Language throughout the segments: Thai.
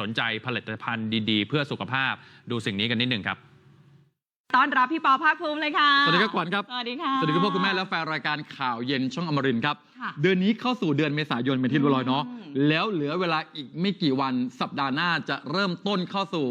สนใจผลิตภัณฑ์ดีๆ เพื่อสุขภาพดูสิ่งนี้กันนิดหนึ่งครับต้อนรับพี่ปอภาคภูมิเลยค่ะ สวัสดีครับขวัญครับ สวัสดีค่ะ สวัสดีคุณพ่อคุณแม่และแฟนรายการข่าวเย็นช่องอมรินทร์ครับค่ะเดือนนี้เข้าสู่เดือนเมษายนเป็นที่เรียบร้อยเนาะอืมแล้วเหลือเวลาอีกไม่กี่วันสัปดาห์หน้าจะเริ่มต้นเข้าสู่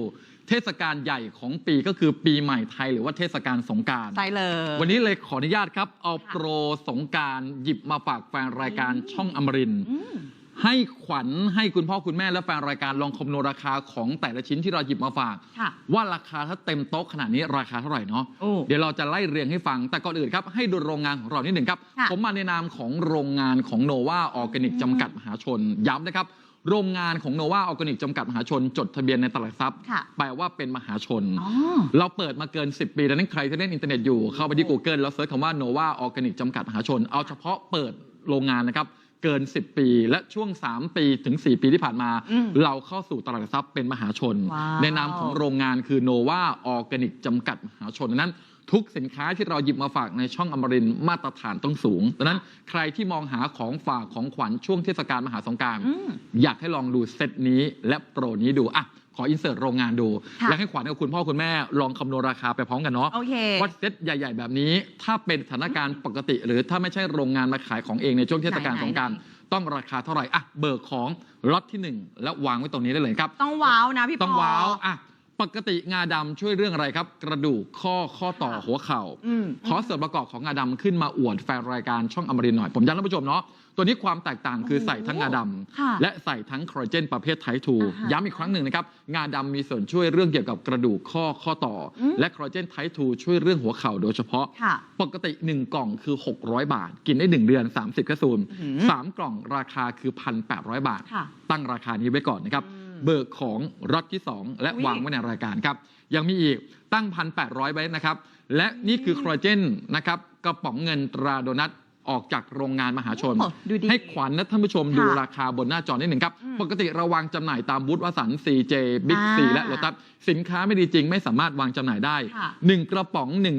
เทศกาลใหญ่ของปีก็คือปีใหม่ไทยหรือว่าเทศกาลสงกรารใช่เลย วันนี้เลยขออนุญาตครับเอาค่ะโปรสงกรารหยิบมาฝากแฟนรายการช่องอมรินทร์อืม ให้ขวัญให้คุณพ่อคุณแม่และแฟนรายการลองคำนวณราคาของแต่ละชิ้นที่เราหยิบมาฝาก ค่ะ ว่าราคาถ้าเต็มโต๊ะขนาดนี้ราคาเท่าไหร่เนาะโอ้ เดี๋ยวเราจะไล่เรียงให้ฟังแต่ก่อนอื่นครับ ให้ดูโรงงานของเรานิดหนึ่งครับ ค่ะ ผมมาในนามของโรงงานของโนวาออร์แกนิกอืมจำกัดมหาชนย้ำนะครับ โรงงานของโนวาออร์แกนิกจำกัดมหาชน จดทะเบียนในตลาดทรัพย์ ค่ะ แปลว่าเป็นมหาชน อ๋อ เราเปิดมาเกิน 10 ปีดังนั้นใครที่เล่นอินเทอร์เน็ตอยู่เข้าไปที่ Google แล้วเซิร์ชคำว่า Nova Organic จำกัดมหาชน เอาเฉพาะเปิดโรงงานนะครับ เกิน 10 ปี และช่วง 3 ปีถึง 4 ปีที่ผ่านมาอืมเราเข้าสู่ตลาดหลักทรัพย์เป็นมหาชนว้าวในนามของโรงงานคือ Nova Organic จำกัดมหาชนดังนั้น ทุกสินค้าที่เราหยิบมาฝากในช่องอมรินทร์มาตรฐานต้องสูงดังนั้นใครที่มองหาของฝากของขวัญช่วงเทศกาลมหาสงกรารอืมอยากให้ลองดูเซตนี้และโปรนี้ดูอะ ขออินเสิร์ตโรงงานดู ค่ะอยากให้ขวัญกับคุณพ่อคุณแม่ลองคำนวณราคาไปพร้อมกันเนาะ โอเค ว่าเซตใหญ่ ๆ แบบนี้ ถ้าเป็นสถานการณ์ปกติ หรือถ้าไม่ใช่โรงงานมาขายของเองในช่วงเทศกาลไหนๆ สงกรารต้องราคาเท่าไหร่อะเบิกของล็อตที่หนึ่งแล้ววางไว้ตรงนี้ได้เลยครับ ต้องว้าวนะพี่ปอ ต้องว้าวอะ ปกติงาดำช่วยเรื่องอะไรครับ กระดูกข้อข้อต่อค่ะหัวเข่า อืม ขอส่วนประกอบของงาดำขึ้นมาอวดแฟนรายการช่องอมรินทร์หน่อย ผมย้ำท่านผู้ชมเนาะตัวนี้ความแตกต่างคือโอ้โหใส่ทั้งงาดค่ะำและใส่ทั้งคอลลาเจนประเภทไททูอ่าฮะย้ำอีกครั้งหนึ่งนะครับ งาดำมีส่วนช่วยเรื่องเกี่ยวกับกระดูกข้อข้อต่ออม และคอลลาเจนไททูช่วยเรื่องหัวเข่าโดยเฉพาะ ค่ะ ปกติ 1 กล่องคือ 600 บาท กินได้ 1 เดือน 30แคปซูลอื้อหือสามกล่องราคาคือ 1,800 บาท ค่ะ ตั้งราคานี้ไว้ก่อนนะครับ อืม เบิกของรถที่ 2 และอุ๊ย วางไว้ในรายการครับ ยังมีอีกตั้ง 1,800ไว้นะครับ และนี่คือคอลลาเจนนะครับกระป๋องเงินตราโดนัทออกจากโรงงานมหาชน โอ้ดูดี ให้ขวัญและท่านผู้ชมค่ะดูราคาบนหน้าจอนิดหนึ่งครับ อืมปกติเราวางจำหน่ายตามบูธวสันต์ CJ Big อ่า C และโลตัสสินค้าไม่ดีจริงไม่สามารถวางจำหน่ายได้ ค่ะ 1 กระป๋อง 1 2 0 0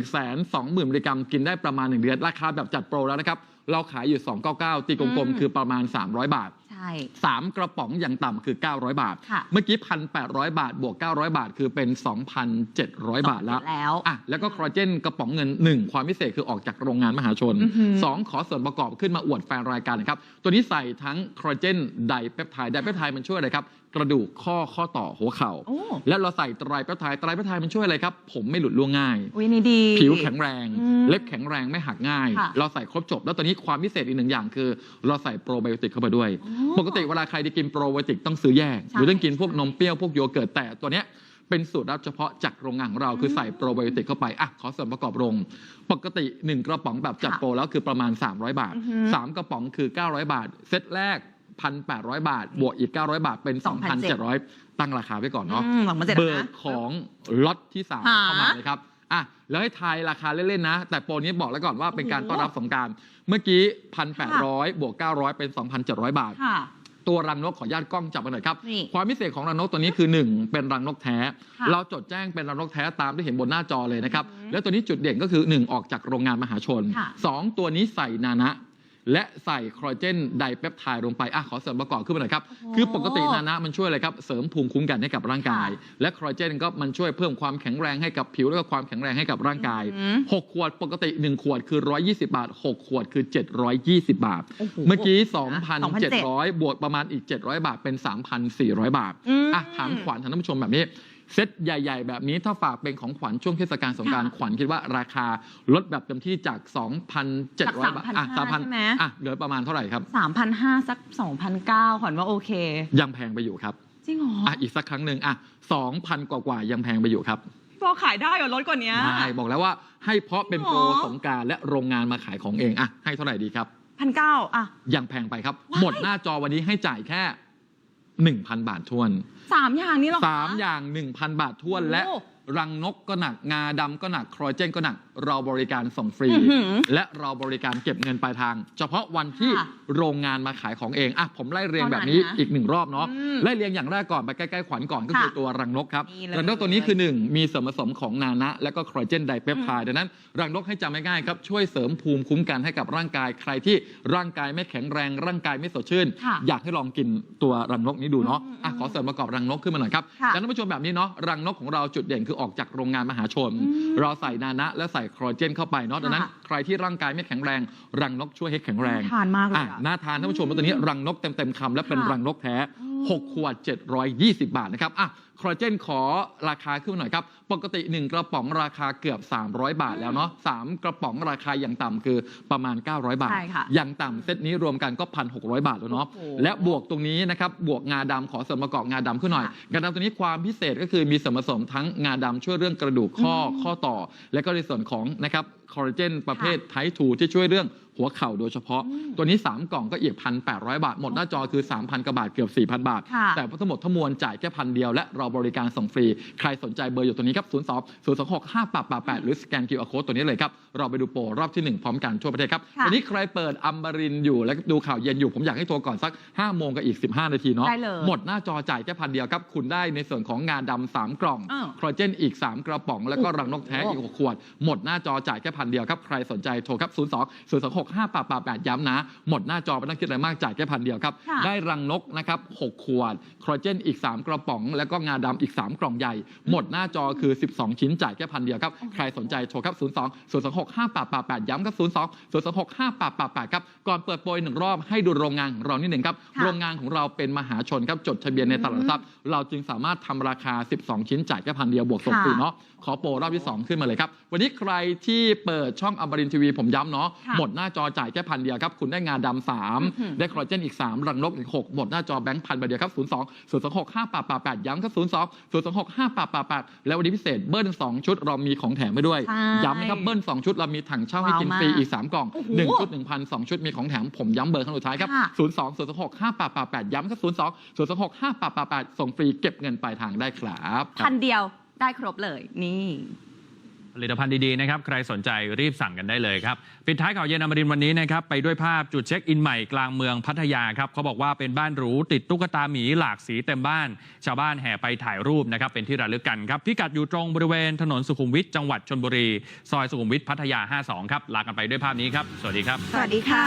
0 0 มิลลิกรัมกินได้ประมาณ 1 เดือน ราคาแบบจัดโปรแล้วนะครับ เราขายอยู่ 299 ตีกลมอืม ๆ คือประมาณ 300 บาทใช่ 3 กระป๋องอย่างต่ำคือ 900 บาท ค่ะเมื่อกี้ 1,800 บาทบวก 900 บาท คือเป็น 2,700 บาทแล้วแล้ว อะแล้วก็คอลลาเจนกระป๋องเงิน 1 ความพิเศษคือออกจากโรงงานมหาชน อื้อหือ 2 ขอส่วนประกอบขึ้นมาอวดแฟนรายการนะครับ ตัวนี้ใส่ทั้งคอลลาเจนไดเปปไทด์ไดเปปไทด์มันช่วยอะไรครับ กระดูกข้อข้อต่อหัวเข่า โอ้และเราใส่ไตรเปปไทด์ไตรเปปไทด์มันช่วยอะไรครับ ผมไม่หลุดล่วงง่าย วินี่ดี ผิวแข็งแรง อืมเล็บแข็งแรงไม่หักง่าย ค่ะ เราใส่ครบจบ แล้วตอนนี้ความพิเศษอีกหนึ่งอย่างคือ เราใส่โปรไบโอติกเข้าไปด้วยอ๋อปกติเวลาใครจะกินโปรไบโอติกต้องซื้อแยกใช่หรือต้องกินพวกนมเปรี้ยวพวกโยเกิร์ตแต่ตัวเนี้ยเป็นสูตรลับเฉพาะจากโรงงานของเราคือใส่โปรไบโอติกเข้าไป อะ ขอส่วนประกอบลงปกติ 1 กระป๋องแบบจัดค่ะโปรแล้วคือประมาณ 300 บาทอือหือ3กระป๋องคือ 900 บาท เซตแรก 1,800 บาท บวกอีก 900 บาทเป็น 2,700 ตั้งราคาไว้ก่อนเนาะอืมหวังมาเสร็จเบิแล้วกนะของล็อตที่3หาเข้ามาเลยครับ อะแล้วให้ทายราคาเล่นๆนะ แต่โปรนี้บอกแล้วก่อนว่าเป็นการต้อนรับสงกรารเมื่อกี้ 1,800 บวก 900 เป็น 2,700 บาท ค่ะ ตัวรังนกขออนุญาตกล้องจับมาหน่อยครับ นี่ความพิเศษของรังนกตัวนี้คือ 1 เป็นรังนกแท้ ค่ะเราจดแจ้งเป็นรังนกแท้ตามที่เห็นบนหน้าจอเลยนะครับ อืมแล้วตัวนี้จุดเด่นก็คือ 1 ออกจากโรงงานมหาชน ค่ะ 2 ตัวนี้ใส่นานะ และใส่คอลลาเจนไดเปปไทด์ลงไปอะขอเสริมประกอบขึ้นมาหน่อยครับโอ้โหคือปกตินานะมันช่วยอะไรครับ เสริมภูมิคุ้มกันให้กับร่างกาย และคอลลาเจนก็มันช่วยเพิ่มความแข็งแรงให้กับผิว แล้วก็ความแข็งแรงให้กับร่างกายอืม6ขวดปกติ 1 ขวดคือ 120 บาท 6 ขวดคือ 720 บาทโอ้โหเมื่อกี้2,700 2,700 บวกประมาณอีก 700 บาทเป็น 3,400 บาทอืมอะถามขวัญท่านผู้ชมแบบนี้ เซตใหญ่ ๆ แบบนี้ถ้าฝากเป็นของขวัญช่วงเทศกาลสงกรารค่ะขวัญคิดว่าราคาลดแบบเต็มที่จาก 2,700 บาทอะจาก3,500 ใช่ไหมอะเหลือประมาณเท่าไหร่ครับ สามพันห้าสักสองพันเก้าขวัญว่าโอเค ยังแพงไปอยู่ครับจริงเหรออะอีกสักครั้งหนึ่งอะ2,000 กว่าๆยังแพงไปอยู่ครับพอขายได้เหรอลดกว่านี้ ใช่บอกแล้วว่าให้เพราะเป็นโปรหรอ สงกรารและโรงงานมาขายของเองอะให้เท่าไหร่ดีครับ พันเก้าอะ ยังแพงไปครับ ว้าย หมดหน้าจอวันนี้ให้จ่ายแค่ 1,000 บาททวน สามอย่างนี้เหรอคะสามอย่าง 1,000 บาททวนและ โอ้ รังนกก็หนัก งาดำก็หนัก ครอเจนก็หนัก เราบริการส่งฟรี อื้อหือและเราบริการเก็บเงินปลายทาง เฉพาะวันที่ค่ะโรงงานมาขายของเองอะผมไล่เรียงเท่าแบนั้นบนี้นะอีกหนึ่งรอบเนาะอืมไล่เรียงอย่างแรกก่อนไปใกล้ๆขวัญก่อนก็คือค่ะตัวรังนกครับนี่เลยรังนกตัวนี้คือ 1 มีส่วนผสมของนานะ และก็ครอเจนไดเปปไทด์ดังนั้น รังนกให้จำง่ายๆครับช่วยเสริมภูมิคุ้มกันให้กับร่างกาย ใครที่ร่างกายไม่แข็งแรง ร่างกายไม่สดชื่น ค่ะอยากให้ลองกินตัวรังนกนี้ดูเนาะอืมอะขอเสริมประกอบรังนกขึ้นมาหน่อยครับค่ะแล้วท่านผู้ชมแบบนี้เนาะรังนกของเราจุดเด่นคือออกจากโรงงานมหาชนอืมเราใส่นานะ และใส่ครอเจนเข้าไปเนาะดังนั้นค่ะใครที่ร่างกายไม่แข็งแรง รังนกช่วยให้แข็งแรงทานมากเลยอะอะน่าทานท่านผู้ชมแล้วตัวนี้รังนกเต็มๆคำและเป็นค่ะรังนกแท้อืม 6 ขวด 720 บาทนะครับอะคอลลาเจนขอราคาขึ้นมาหน่อยครับ ปกติ 1 กระป๋องราคาเกือบ 300 บาทแล้วเนาะ3กระป๋องราคาอย่างต่ำคือประมาณ 900 บาท ใช่ค่ะอย่างต่ำเซตนี้รวมกันก็ 1,600 บาทแล้วเนาะโอ้โหและบวกตรงนี้นะครับบวกงาดำขอเสริมประกอบงาดำขึ้นหน่อย ค่ะ งาดำตัวนี้ความพิเศษก็คือมีส่วนผสมทั้งงาดำช่วยเรื่องกระดูกข้ออมข้อต่อ และก็ในส่วนของนะครับคอลลาเจนประเภทไททูที่ช่วยเรื่อง หัวเข่าโดยเฉพาะอืมตัวนี้ 3 กล่องก็อีก1,800บาท หมดหน้าจอคือ 3,000กว่าบาทเกือบ 4,000 บาทค่ะแต่ทั้งหมดทั้งมวลจ่ายแค่พันเดียวและเราบริการส่งฟรี ใครสนใจเบอร์อยู่ตัวนี้ครับ 0 2 0 2 6 5 8 8 8 หรือสแกน QR Code ตัวนี้เลยครับ เราไปดูโปรรอบที่ 1 พร้อมกันทั่วประเทศครับค่ะวันนี้ใครเปิดอัมบรินทร์อยู่และดูข่าวเย็นอยู่ผมอยากให้โทรก่อนสัก5โมงกับอีก 15 นาทีเนาะได้เลยหมดหน้าจอจ่ายแค่พันเดียวครับคุณได้ในส่วนของงาดำสามกล่องอ้าวครอเจนอีก 3 กระป๋อง แล้วก็รังนกแท้อีก6ขวดหมดหน้าจอจ่ายแค่พันเดียวครับใครสนใจโทรครับ0 2 0 2 6 5 8 8 8ย้ำนะ หมดหน้าจอไม่ต้องคิดอะไรมากจ่ายแค่พันเดียวครับ ค่ะได้รังนกนะครับ6ขวดครอเจนอีก 3 กระป๋อง แล้วก็งาดำอีก 3 กล่องใหญ่ หมดหน้าจอคือ 12 ชิ้นจ่ายแค่พันเดียวครับ ใครสนใจโทรครับ 0 2 0 2 6 5 8 8 8 ย้ำครับ 0 2 0 2 6 5 8 8 8 ครับ ก่อนเปิดโปรยหนึ่งรอบให้ดูโรงงานของเรานิดหนึ่งครับ ค่ะโรงงานของเราเป็นมหาชนครับจดทะเบียนในตลาดหลักทรัพย์เราจึงสามารถทำราคา 12 ชิ้นจ่ายแค่พันเดียวบวกส่งฟรีเนาะ ขอโปรรอบที่ 2 ขึ้นมาเลยครับ วันนี้ใครที่เปิดช่องอมรินทีวีผมย้ำเนาะค่ะหมดหน้าจอจ่ายแค่พันเดียวครับ คุณได้งาดำสามอื้อหือได้คอลลาเจนอีก 3 รังนกอีก 6 หมดหน้าจอแบงค์พันใบเดียวครับ 0 2 0 2 6 5 8 8 8 ย้ำครับ 0 2 0 2 6 5 8 8 8 แล้ววันนี้พิเศษเบิ้ล2 ชุดเรามีของแถมไปด้วยใช่ย้ำนะครับเบิ้ล2 ชุดเรามีถังเช่าให้กินฟรีว้าวมากอีก 3 กล่องโอ้โห1ชุด 1,000 2 ชุดมีของแถมผมย้ำเบอร์ครั้งสุดท้ายครับค่ะ0 2 0 2 6 5 8 8 8 ย้ำครับ 0 2 0 2 6 5 8 8 8 ส่งฟรีเก็บเงินปลายทางได้ครับพันเดียวได้ครบเลยนี่ ผลิตภัณฑ์ดีๆนะครับ ใครสนใจรีบสั่งกันได้เลยครับ ปิดท้ายข่าวเย็นอมรินวันนี้นะครับ ไปด้วยภาพจุดเช็คอินใหม่กลางเมืองพัทยาครับเขาบอกว่าเป็นบ้านหรูติดตุ๊กตาหมีหลากสีเต็มบ้าน ชาวบ้านแห่ไปถ่ายรูปนะครับ เป็นที่ระลึกกันครับ พิกัดอยู่ตรงบริเวณถนนสุขุมวิทจังหวัดชนบุรี ซอยสุขุมวิทพัทยา 52 ครับ ลากันไปด้วยภาพนี้ครับ สวัสดีครับ สวัสดีค่ะ